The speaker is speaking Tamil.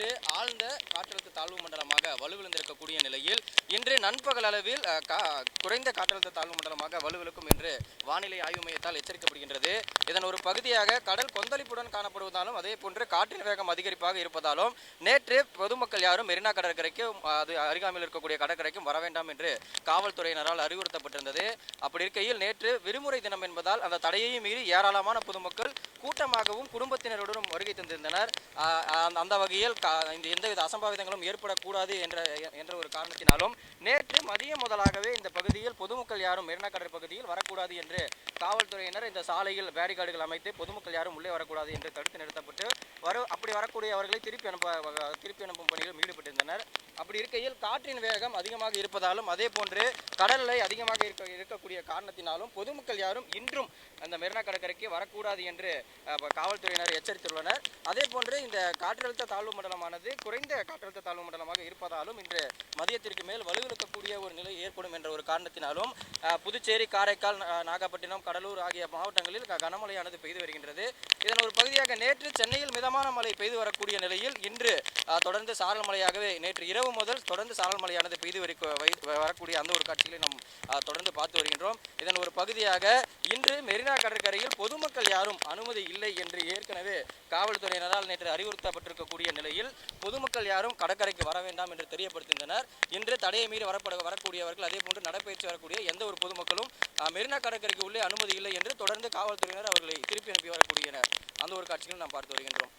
பெற்று ஆழ்ந்த காற்றழுத்த தாழ்வு மண்டலமாக வலுவிழந்திருக்கக்கூடிய நிலையில் இன்று நண்பகல் அளவில் குறைந்த காற்றழுத்த தாழ்வு மண்டலமாக வலுவிழக்கும் என்று வானிலை ஆய்வு மையத்தால் எச்சரிக்கப்படுகின்றது. இதன் ஒரு பகுதியாக கடல் கொந்தளிப்புடன் காணப்படுவதாலும் அதே போன்று காற்றின் வேகம் அதிகரிப்பாக இருப்பதாலும் நேற்று பொதுமக்கள் யாரும் மெரினா கடற்கரைக்கும் அது அருகாமையில் இருக்கக்கூடிய கடற்கரைக்கும் வர வேண்டாம் என்று காவல்துறையினரால் அறிவுறுத்தப்பட்டிருந்தது. அப்படி இருக்கையில் நேற்று விடுமுறை தினம் என்பதால் அந்த தடையையும் மீறி ஏராளமான பொதுமக்கள் கூட்டமாகவும் குடும்பத்தினருடனும் வருகை தந்திருந்தனர். அந்த- வகையில் கா- இந்த எந்தவித அசம்பாவிதங்களும் ஏற்படக்கூடாது என்ற என்ற ஒரு காரணத்தினாலும் நேற்று மதியம் முதலாகவே இந்த பகுதியில் பொதுமக்கள் யாரும் மெரினா கடற் பகுதியில் வரக்கூடாது என்று காவல்துறையினர் இந்த சாலையில் பேரிகார்டுகள் அமைத்து பொதுமக்கள் யாரும் உள்ளே வரக்கூடாது என்று தடுத்து நிறுத்தப்பட்டு வர அப்படி வரக்கூடியவர்களை திருப்பி அனுப்ப திருப்பி அனுப்பும் பணிகளும் ஈடுபட்டிருந்தனர். அப்படி இருக்கையில் காற்றின் வேகம் அதிகமாக இருப்பதாலும் அதே போன்று கடல் அலை அதிகமாக இருக்க இருக்கக்கூடிய காரணத்தினாலும் பொதுமக்கள் யாரும் இன்றும் அந்த மெரினா கடற்கரைக்கு வரக்கூடாது என்று காவல்துறையினர் எச்சரித்துள்ளனர். அதே போன்று இந்த காற்றழுத்த தாழ்வு மண்டலமானது குறைந்த காற்றழுத்த தாழ்வு மண்டலமாக இருப்பதாலும் இன்று மதியத்திற்கு மேல் வலுவிழக்கக்கூடிய ஒரு நிலை ஏற்படும் என்ற காரணத்தினாலும் புதுச்சேரி காரைக்கால் நாகப்பட்டினம் கடலூர் ஆகிய மாவட்டங்களில் கனமழையானது பெய்து வருகின்றது. இதன் ஒரு பகுதியாக நேற்று சென்னையில் மிதமான மழை பெய்து வரக்கூடிய நிலையில் இன்று தொடர்ந்து சாரல் மழையாகவே நேற்று இரவு முதல் தொடர்ந்து சாரல் மழையானது பெய்து வரக்கூடிய அந்த ஒரு காட்சிகளை நாம் தொடர்ந்து பார்த்து வருகின்றோம். இதன் ஒரு பகுதியாக இன்று மெரினா கடற்கரையில் பொதுமக்கள் யாரும் அனுமதி இல்லை என்று ஏற்கனவே காவல்துறையினரால் நேற்று அறிவுறுத்தப்பட்டிருக்கக்கூடிய நிலையில் பொதுமக்கள் யாரும் கடற்கரைக்கு வர வேண்டாம் என்று தெரியப்படுத்தியிருந்தனர் இன்று தடையை மீறி வரப்பட வரக்கூடியவர்கள் அதே போன்று நடைபயிற்சி வரக்கூடிய எந்த ஒரு பொதுமக்களும் மெரினா கடற்கரைக்கு உள்ளே அனுமதி இல்லை என்று தொடர்ந்து காவல்துறையினர் அவர்களை திருப்பி அனுப்பி வரக்கூடியனர். அந்த ஒரு காட்சிகளும் நாம் பார்த்து வருகின்றோம்.